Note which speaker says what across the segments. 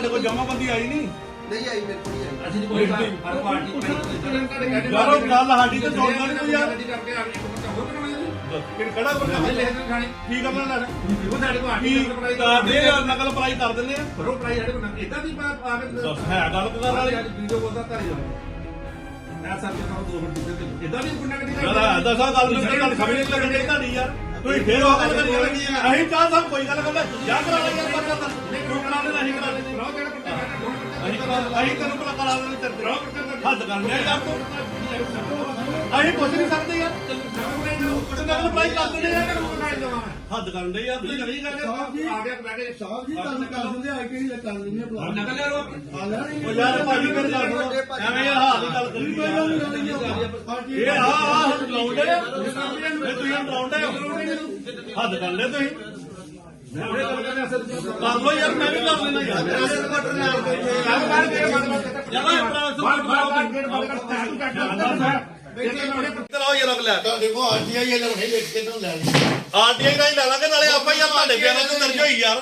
Speaker 1: ਤੁਹਾਡੇ ਕੋਲ ਜਮਾਬੰਦੀ ਆਈ ਨਹੀਂ।
Speaker 2: ਨਹੀਂ ਆਈ ਮੇਰੇ ਕੋਲ ਨਹੀਂ ਆਈ।
Speaker 3: ਅਸੀਂ ਕੋਈ ਹਰ ਪਾਰਟੀ
Speaker 1: ਯਾਰੋ ਗੱਲ ਸਾਡੀ ਤੇ ਸੁਣਦਾ ਨਹੀਂ ਕੋਈ ਯਾਰ
Speaker 3: ਕਰਕੇ ਆ ਗਈ ਹੋਰ ਕਰਾਉਣਾ
Speaker 1: ਕਿਹੜਾ ਖੜਾ ਕਰ
Speaker 3: ਜੀ ਲੈ ਕੇ ਖਾਣੇ।
Speaker 1: ਕੀ ਕਰਨਾ ਲੈਣਾ
Speaker 3: ਉਹ ਸਾਡੇ ਕੋਲ ਆਂਟੀ
Speaker 1: ਕੀ
Speaker 3: ਨਕਲ ਪੜਾਈ
Speaker 1: ਕਰਦੇ ਆ ਨਕਲ ਪੜਾਈ ਕਰ ਦਿੰਦੇ ਆ।
Speaker 3: ਕਰੋ ਪੜਾਈ ਸਾਡੇ ਕੋਲ ਇਦਾਂ ਦੀ ਬਾਤ ਆ ਕੇ
Speaker 1: ਹੈ ਗੱਲ ਕਰਨ ਵਾਲੀ
Speaker 3: ਵੀਡੀਓ ਬੋਲਦਾ ਧਾਰੀ ਜਾਓ ਮੈਂ ਦੇ ਨਾਲ ਦੋ ਮਿੰਟ ਦਿੱਤੇ ਇਦਾਂ ਦੀ ਗੁੰਡਾ ਕਦੀ
Speaker 1: ਯਾਰ ਦੱਸਾਂ ਗੱਲ ਨੂੰ ਗੱਲ ਸਮਝ ਨਹੀਂ ਲੱਗਣੀ ਤੁਹਾਡੀ ਯਾਰ। ਤੁਸੀਂ ਫੇਰ ਉਹ ਗੱਲ ਕਰੀ ਜਾਂਦੇ ਅਸੀਂ ਚਾਹ ਸਭ ਕੋਈ ਗੱਲ ਕਰਦੇ। ਜਾਂ ਕਰਾ ਲੈ ਯਾਰ ਪਰਚਾ ਤਾਂ ਤੂੰ ਕਰਾ ਲੈ ਅਸੀਂ ਕਰਾ ਲੈ
Speaker 3: ਰੋ ਕਿਹੜਾ ਪੱਟਾ
Speaker 1: ਅਸੀਂ ਕਰਾ ਅਸੀਂ ਤੈਨੂੰ ਭਲਾ ਕਰਾ ਲੈਣੇ ਤੇਰੇ ਹੱਦ ਕਰ ਲਿਆ ਯਾਰ ਤੂੰ। ਅਸੀਂ ਪੁੱਛ ਨਹੀਂ ਸਕਦੇ ਯਾਰ। ਨਕਲ ਪੜਾਈ ਕਰ ਦਿੰਦੇ ਯਾਰ ਹੱਦ ਕਰਨ ਦੇ ਯਾਰ ਤੁਸੀਂ ਨਹੀਂ ਕਰਦੇ
Speaker 3: ਆ ਗਿਆ ਬੈ ਕੇ।
Speaker 2: ਸਾਹਿਬ ਜੀ ਤੁਹਾਨੂੰ ਕਰ ਦਿੰਦੇ ਆ। ਕਿਹੜੀ ਕਰ ਦਿੰਦੇ ਆ ਬੁਲਾ
Speaker 3: ਨਕਲ ਲੈ
Speaker 2: ਲੈਣੀ
Speaker 1: ਉਹ ਯਾਰ ਭਾਜੀ ਮੇਰੇ ਨਾਲ ਐਵੇਂ ਹਾਲ ਗੱਲ ਕਰੀ ਗੱਲ ਨਹੀਂ ਇਹ ਆ ਆ ਇਹ ਤੁਸੀਂ। ਹੁਣ ਲਾਉਂਦੇ ਆ ਹੱਦ ਕਰ ਲੈ ਤੁਸੀਂ ਕਰ ਲੋ ਯਾਰ। ਮੈਂ ਵੀ ਕਰ ਲੈਣਾ ਯਾਰ। ਇੱਧਰ ਆਓ ਯਾਰ ਅਗਲਾ
Speaker 2: ਦੇਖੋ ਆਰਟੀਆਈ ਇਹਨਾਂ ਨੇ ਲਿਖ ਕੇ ਤੋਂ ਲੈ ਲਈ
Speaker 1: ਆਰਟੀਆਈ ਰਾਹੀਂ ਲੈ ਲਾਂਗੇ ਨਾਲੇ ਐਫ ਆਈ ਆਰ ਤੁਹਾਡੇ ਬਿਆਨਾਂ ਤੇ ਦਰਜ ਹੋਈ ਯਾਰ।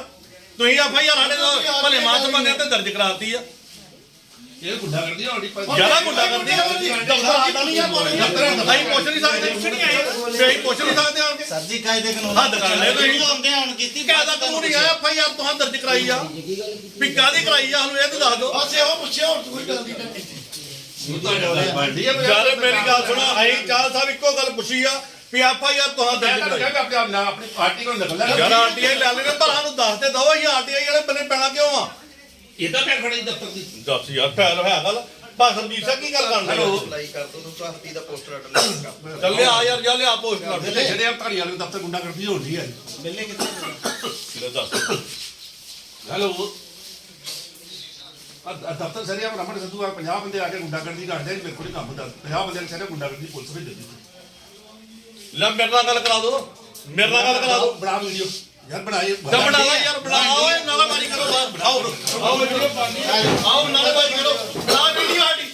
Speaker 1: ਤੁਸੀਂ ਐਫ ਆਈ ਆਰ ਸਾਡੇ ਨਾਲ ਭਲੇ ਤੇ ਦਰਜ ਕਰਾਤੀ ਆ।
Speaker 3: ਇਹ ਗੁੱਡਾ ਕਰਦੀ ਆ ਆਡੀ
Speaker 1: ਜ਼ਿਆਦਾ ਗੁੱਡਾ ਕਰਦੀ ਆ ਦਫਤਰ ਸਾਡਾ ਨਹੀਂ ਆ ਦਫਤਰ ਅਸੀਂ ਪੁੱਛ ਨਹੀਂ ਸਕਦੇ ਕੁਛ ਨਹੀਂ ਆਏ। ਅਸੀਂ ਪੁੱਛ ਨਹੀਂ ਸਕਦੇ ਆਣ ਕੇ।
Speaker 4: ਸਰ ਜੀ ਕਾਇਦੇ ਕਾਨੂੰਨ
Speaker 1: ਹੱਦ ਕਰ ਲੈ ਤੁਸੀਂ।
Speaker 4: ਆਉਂਦੇ ਹੁਣ ਕੀਤੀ
Speaker 1: ਕਾਇਦਾ ਕਾਨੂੰਨ ਹੀ ਆ ਐਫ ਆਈ ਆਰ ਤੁਹਾਂ ਦਰਜ ਕਰਾਈ ਆ। ਵੀ ਕਾਦੀ ਕਰਾਈ ਆ ਸਾਨੂੰ ਇਹ ਤਾਂ ਦੱਸ ਦਿਓ।
Speaker 2: ਬਸ ਇਹੋ ਪੁੱਛਿਆ ਹੋਰ ਕੋਈ ਗੱਲ ਨਹੀਂ।
Speaker 1: ਯਾਰ ਮੇਰੀ ਗੱਲ ਸੁਣੋ ਅਸੀਂ ਚਾਲ ਸਾਹਿਬ ਇੱਕੋ ਗੱਲ ਪੁੱਛੀ ਆ ਵੀ ਐਫ ਆਈ ਆਰ ਤੁਹਾਂ ਦਰਜ ਕਰਾਈ।
Speaker 3: ਆਪਣੀ ਪਾਰਟੀ ਕੋਲ ਨਕਲ ਲੈ
Speaker 1: ਯਾਰ ਆਰਟੀਆਈ ਲੈ ਲੈਣੇ ਪਰ ਸਾਨੂੰ ਦੱਸ ਤੇ ਦਿਓ ਅਸੀਂ ਆਰਟੀਆਈ ਵਾਲੇ ਬੰਨੇ ਪੈਣਾ ਕਿਉਂ ਆ?
Speaker 3: ਇਦਾਂ ਮੈਂ ਖੜੀ ਦਫ਼ਤਰ ਦੀ
Speaker 1: ਦੱਸ ਯਾਰ ਫੈਲ ਹੈ ਗੱਲ ਬਾ ਸਰਜੀਤ ਸਿੰਘ ਕੀ ਗੱਲ ਕਰਨ
Speaker 3: ਹੈਲੋ।
Speaker 2: ਅਪਲਾਈ ਕਰ ਦੋ ਤੁਹਾਨੂੰ ਦਾ ਪੋਸਟਰ ਅਟੈਂਡ
Speaker 1: ਚੱਲੇ ਆ ਯਾਰ ਜਾ ਲਿਆ ਪੋਸਟ ਕਰ ਦੇ
Speaker 3: ਜਿਹੜੇ ਜਿਹੜੇ ਆ ਧਾਰੀ ਵਾਲੇ ਦਫ਼ਤਰ ਗੁੰਡਾ ਕਰਦੀ ਹੋਣੀ ਹੈ
Speaker 4: ਬਿੱਲੇ ਕਿੱਥੇ
Speaker 1: ਲੈ ਦੱਸ?
Speaker 3: ਹੈਲੋ ਆ ਦਫ਼ਤਰ ਸਰੀਆ ਰਮਣ ਸੰਧੂ ਆ 50 ਬੰਦੇ ਆ ਕੇ ਗੁੰਡਾ ਕਰਦੀ ਕਰਦੇ ਮੇਰੇ ਕੋਲ ਕੰਮ ਦਾ। 50 ਬੰਦੇ ਨੇ ਸਾਰੇ ਗੁੰਡਾ ਕਰਦੀ ਪੁਲਿਸ ਭੇਜ ਦਿੱਤੀ।
Speaker 1: ਲੈ ਮੇਰੇ ਨਾਲ ਗੱਲ ਕਰਾ ਦੋ। ਮੇਰੇ ਨਾਲ ਗੱਲ ਕਰਾ ਦੋ।
Speaker 3: ਬਣਾ ਵੀਡੀਓ। ਯਾਰ ਬਣਾਏ
Speaker 1: ਤਾਂ ਬਣਾਵਾ ਯਾਰ ਬਣਾਓ। ਓਏ ਨਾਲਾਬਾਜ਼ੀ ਕਰੋ। ਬਾਹਰ ਬਣਾਓ ਆਓ ਵੀਡੀਓ ਪਾਣੀ ਆਓ ਨਾਲਾਬਾਜ਼ੀ ਕਰੋ। ਬਣਾ ਵੀਡੀਓ ਸਾਡੀ।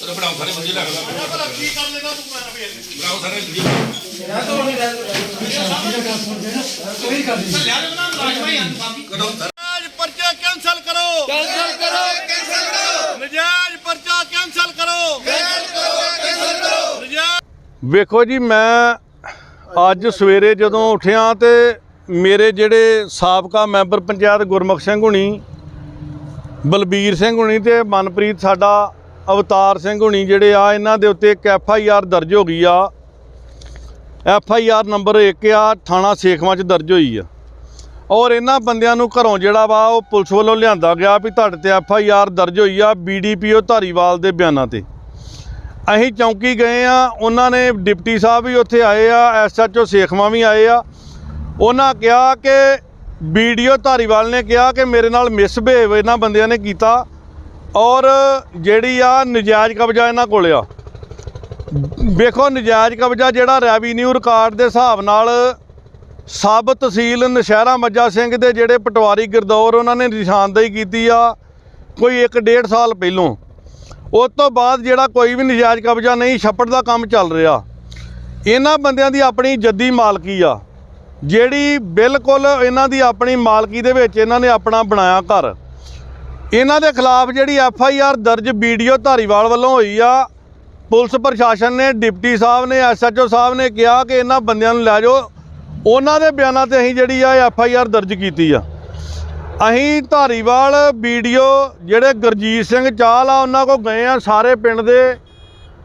Speaker 3: ਤੇਰੇ ਬਣਾਓ ਸਾਰੇ ਬੰਦੇ ਲੱਗ ਲਾ
Speaker 1: ਮੈਂ ਭਲਾ ਕੀ ਕਰ ਲੈਣਾ ਤੂੰ ਮੈਂ ਵੀ
Speaker 3: ਬਣਾਓ ਸਾਰੇ ਵੀਡੀਓ
Speaker 1: ਨਜਾਇਜ਼ ਪਰਚਾ ਕੈਂਸਲ ਕਰੋ। ਕੈਂਸਲ ਕਰੋ ਕੈਂਸਲ ਕਰੋ। ਨਜਾਇਜ਼ ਪਰਚਾ ਕੈਂਸਲ ਕਰੋ। ਕੈਂਸਲ ਕਰੋ ਕੈਂਸਲ ਕਰੋ। ਵੇਖੋ ਜੀ ਮੈਂ ਅੱਜ ਸਵੇਰੇ ਜਦੋਂ ਉੱਠਿਆ ਤੇ ਮੇਰੇ ਜਿਹੜੇ ਸਾਬਕਾ ਮੈਂਬਰ ਪੰਚਾਇਤ ਗੁਰਮੁਖ ਸਿੰਘ ਹੁਣੀ, ਬਲਬੀਰ ਸਿੰਘ ਹੁਣੀ ਤੇ ਮਨਪ੍ਰੀਤ ਸਾਡਾ ਅਵਤਾਰ ਸਿੰਘ ਹੁਣੀ ਜਿਹੜੇ ਆ, ਇਹਨਾਂ ਦੇ ਉੱਤੇ ਇੱਕ ਐਫ ਆਈ ਆਰ ਦਰਜ ਹੋ ਗਈ ਆ। ਐਫ ਆਈ ਆਰ ਨੰਬਰ 1 ਆ, ਥਾਣਾ ਸੇਖਵਾਂ 'ਚ ਦਰਜ ਹੋਈ ਆ। ਔਰ ਇਹਨਾਂ ਬੰਦਿਆਂ ਨੂੰ ਘਰੋਂ ਜਿਹੜਾ ਵਾ, ਉਹ ਪੁਲਿਸ ਵੱਲੋਂ ਲਿਆਂਦਾ ਗਿਆ ਵੀ ਤੁਹਾਡੇ ਤੇ ਐਫ ਆਈ ਆਰ ਦਰਜ ਹੋਈ ਆ ਬੀਡੀਪੀਓ ਧਾਰੀਵਾਲ ਦੇ ਬਿਆਨਾਂ ਤੇ। ਅਸੀਂ ਚੌਂਕੀ ਗਏ ਆ, ਉਹਨਾਂ ਨੇ ਡਿਪਟੀ ਸਾਹਿਬ ਵੀ ਉੱਥੇ ਆਏ ਆ ਐਸਐਚਓ ਸੇਖਵਾਂ ਵੀ ਆਏ ਆ। ਉਹਨਾਂ ਕਿਹਾ ਕਿ ਵੀਡੀਓ ਧਾਰੀਵਾਲ ਨੇ ਕਿਹਾ ਕਿ ਮੇਰੇ ਨਾਲ ਮਿਸਬਿਹੇਵ ਇਹਨਾਂ ਬੰਦਿਆਂ ਨੇ ਕੀਤਾ ਔਰ ਜਿਹੜੀ ਆ ਨਜਾਇਜ਼ ਕਬਜ਼ਾ ਇਹਨਾਂ ਕੋਲ ਆ। ਵੇਖੋ, ਨਜਾਇਜ਼ ਕਬਜ਼ਾ ਜਿਹੜਾ ਰੈਵਨਿਊ ਰਿਕਾਰਡ ਦੇ ਹਿਸਾਬ ਨਾਲ ਸਬ ਤਹਿਸੀਲ ਨਸ਼ਹਿਰਾ ਮੱਜਾ ਸਿੰਘ ਦੇ ਜਿਹੜੇ ਪਟਵਾਰੀ ਗਿਰਦੌਰ ਉਹਨਾਂ ਨੇ ਨਿਸ਼ਾਨਦੇਹੀ ਕੀਤੀ ਆ, ਕੋਈ 1.5 ਸਾਲ ਪਹਿਲੋਂ। ਉਸ ਤੋਂ ਬਾਅਦ ਜਿਹੜਾ ਕੋਈ ਵੀ ਨਜਾਇਜ਼ ਕਬਜ਼ਾ ਨਹੀਂ, ਛੱਪੜ ਦਾ ਕੰਮ ਚੱਲ ਰਿਹਾ। ਇਹਨਾਂ ਬੰਦਿਆਂ ਦੀ ਆਪਣੀ ਜੱਦੀ ਮਾਲਕੀ ਆ। ਜਿਹੜੀ ਬਿਲਕੁਲ ਇਹਨਾਂ ਦੀ ਆਪਣੀ ਮਾਲਕੀ ਦੇ ਵਿੱਚ ਇਹਨਾਂ ਨੇ ਆਪਣਾ ਬਣਾਇਆ ਘਰ। ਇਹਨਾਂ ਦੇ ਖਿਲਾਫ ਜਿਹੜੀ ਐਫ ਆਈ ਆਰ ਦਰਜ ਵੀਡੀਓ ਧਾਰੀਵਾਲ ਵੱਲੋਂ ਹੋਈ ਆ, ਪੁਲਿਸ ਪ੍ਰਸ਼ਾਸਨ ਨੇ, ਡਿਪਟੀ ਸਾਹਿਬ ਨੇ ਐਸਐਚਓ ਸਾਹਿਬ ਨੇ ਕਿਹਾ ਕਿ ਇਹਨਾਂ ਬੰਦਿਆਂ ਨੂੰ ਲੈ ਜਾਓ। ਉਹਨਾਂ ਦੇ ਬਿਆਨਾਂ ਤੇ ਅਸੀਂ ਜਿਹੜੀ ਆ ਐਫ ਆਈ ਆਰ ਦਰਜ ਕੀਤੀ ਆ। ਅਸੀਂ ਧਾਰੀਵਾਲ ਵੀਡੀਓ ਜਿਹੜੇ ਗੁਰਜੀਤ ਸਿੰਘ ਚਾਹਲ ਆ, ਉਹਨਾਂ ਕੋ ਗਏ ਆ ਸਾਰੇ ਪਿੰਡ ਦੇ।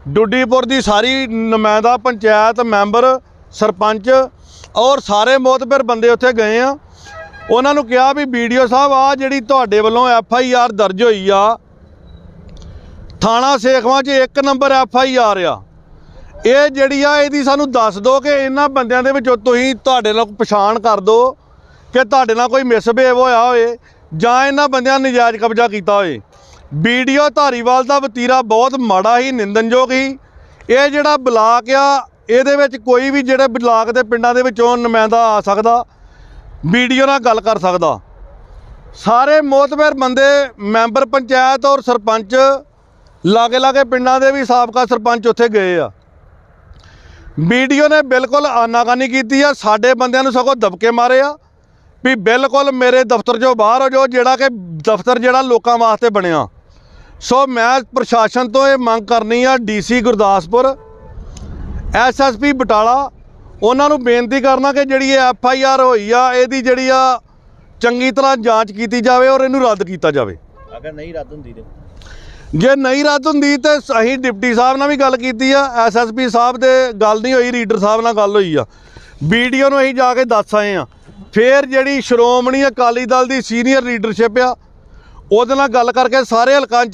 Speaker 1: ਡੁੱਡੀਪੁਰ ਦੀ ਸਾਰੀ ਨੁਮਾਇੰਦਾ ਪੰਚਾਇਤ ਮੈਂਬਰ, ਸਰਪੰਚ ਔਰ ਸਾਰੇ ਮੋਤਬਰ ਬੰਦੇ ਉੱਥੇ ਗਏ ਆ। ਉਹਨਾਂ ਨੂੰ ਕਿਹਾ ਵੀ ਵੀਡੀਓ ਸਾਹਿਬ ਆ ਜਿਹੜੀ ਤੁਹਾਡੇ ਵੱਲੋਂ ਐਫ ਆਈ ਆਰ ਦਰਜ ਹੋਈ ਆ, ਥਾਣਾ ਸੇਖਵਾਂ 'ਚ ਇੱਕ ਨੰਬਰ ਐਫ ਆਈ ਆਰ ਆ। ਇਹ ਜਿਹੜੀ ਆ, ਇਹਦੀ ਸਾਨੂੰ ਦੱਸ ਦਿਓ ਕਿ ਇਹਨਾਂ ਬੰਦਿਆਂ ਦੇ ਵਿੱਚੋਂ ਤੁਸੀਂ ਤੁਹਾਡੇ ਨਾਲ ਪਛਾਣ ਕਰ ਦਿਓ ਕਿ ਤੁਹਾਡੇ ਨਾਲ ਕੋਈ ਮਿਸਬਿਹੇਵ ਹੋਇਆ ਹੋਏ ਜਾਂ ਇਹਨਾਂ ਬੰਦਿਆਂ ਨੇ ਨਜਾਇਜ਼ ਕਬਜ਼ਾ ਕੀਤਾ ਹੋਏ ਵੀਡੀਓ ਧਾਰੀਵਾਲ ਦਾ ਵਤੀਰਾ ਬਹੁਤ ਮਾੜਾ ਹੀ ਨਿੰਦਨਯੋਗ ਹੀ ਇਹ ਜਿਹੜਾ ਬਲਾਕ ਆ, ਇਹਦੇ ਵਿੱਚ ਕੋਈ ਵੀ ਜਿਹੜੇ ਬਲਾਕ ਦੇ ਪਿੰਡਾਂ ਦੇ ਵਿੱਚੋਂ ਨੁਮਾਇੰਦਾ ਆ ਸਕਦਾ, ਵੀਡੀਓ ਨਾਲ ਗੱਲ ਕਰ ਸਕਦਾ। ਸਾਰੇ ਮੋਤਬਰ ਬੰਦੇ, ਮੈਂਬਰ ਪੰਚਾਇਤ ਔਰ ਸਰਪੰਚ ਲਾਗੇ ਲਾਗੇ ਪਿੰਡਾਂ ਦੇ ਵੀ ਸਾਬਕਾ ਸਰਪੰਚ ਉੱਥੇ ਗਏ ਆ। ਵੀਡੀਓ ਨੇ ਬਿਲਕੁਲ ਆਨਾਕਾਨੀ ਕੀਤੀ ਆ, ਸਾਡੇ ਬੰਦਿਆਂ ਨੂੰ ਸਗੋਂ ਦਬਕੇ ਮਾਰੇ ਆ। ਵੀ ਬਿਲਕੁਲ ਮੇਰੇ ਦਫ਼ਤਰ ਚੋਂ ਬਾਹਰ ਹੋ ਜਾਓ ਜਿਹੜਾ ਕਿ ਦਫ਼ਤਰ ਜਿਹੜਾ ਲੋਕਾਂ ਵਾਸਤੇ ਬਣਿਆ। ਸੋ ਮੈਂ ਪ੍ਰਸ਼ਾਸਨ ਤੋਂ ਇਹ ਮੰਗ ਕਰਨੀ ਆ ਡੀਸੀ ਗੁਰਦਾਸਪੁਰ ਐਸਐਸਪੀ ਬਟਾਲਾ ਉਹਨਾਂ ਨੂੰ ਬੇਨਤੀ ਕਰਨਾ ਕਿ ਜਿਹੜੀ ਇਹ ਐਫ ਆਈ ਆਰ ਹੋਈ ਆ ਇਹਦੀ ਜਿਹੜੀ ਆ ਚੰਗੀ ਤਰ੍ਹਾਂ ਜਾਂਚ ਕੀਤੀ ਜਾਵੇ ਔਰ ਇਹਨੂੰ ਰੱਦ ਕੀਤਾ ਜਾਵੇ।
Speaker 4: ਅਗਰ ਨਹੀਂ ਰੱਦ ਹੁੰਦੀ ਤੇ?
Speaker 1: ਜੇ ਨਹੀਂ ਰੱਦ ਹੁੰਦੀ ਤੇ ਅਸੀਂ ਡਿਪਟੀ ਸਾਹਿਬ ਨਾਲ ਵੀ ਗੱਲ ਕੀਤੀ ਆ ਐਸਐਸਪੀ ਸਾਹਿਬ ਦੇ ਗੱਲ ਨਹੀਂ ਹੋਈ ਰੀਡਰ ਸਾਹਿਬ ਨਾਲ ਗੱਲ ਹੋਈ ਆ। ਵੀਡੀਓ ਨੂੰ ਅਸੀਂ ਜਾ ਕੇ ਦੱਸ ਆਏ ਆ। ਫਿਰ ਜਿਹੜੀ ਸ਼੍ਰੋਮਣੀ ਅਕਾਲੀ ਦਲ ਦੀ ਸੀਨੀਅਰ ਲੀਡਰਸ਼ਿਪ ਆ, ਉਹਦੇ ਨਾਲ ਗੱਲ ਕਰਕੇ ਸਾਰੇ ਹਲਕਾਂ 'ਚ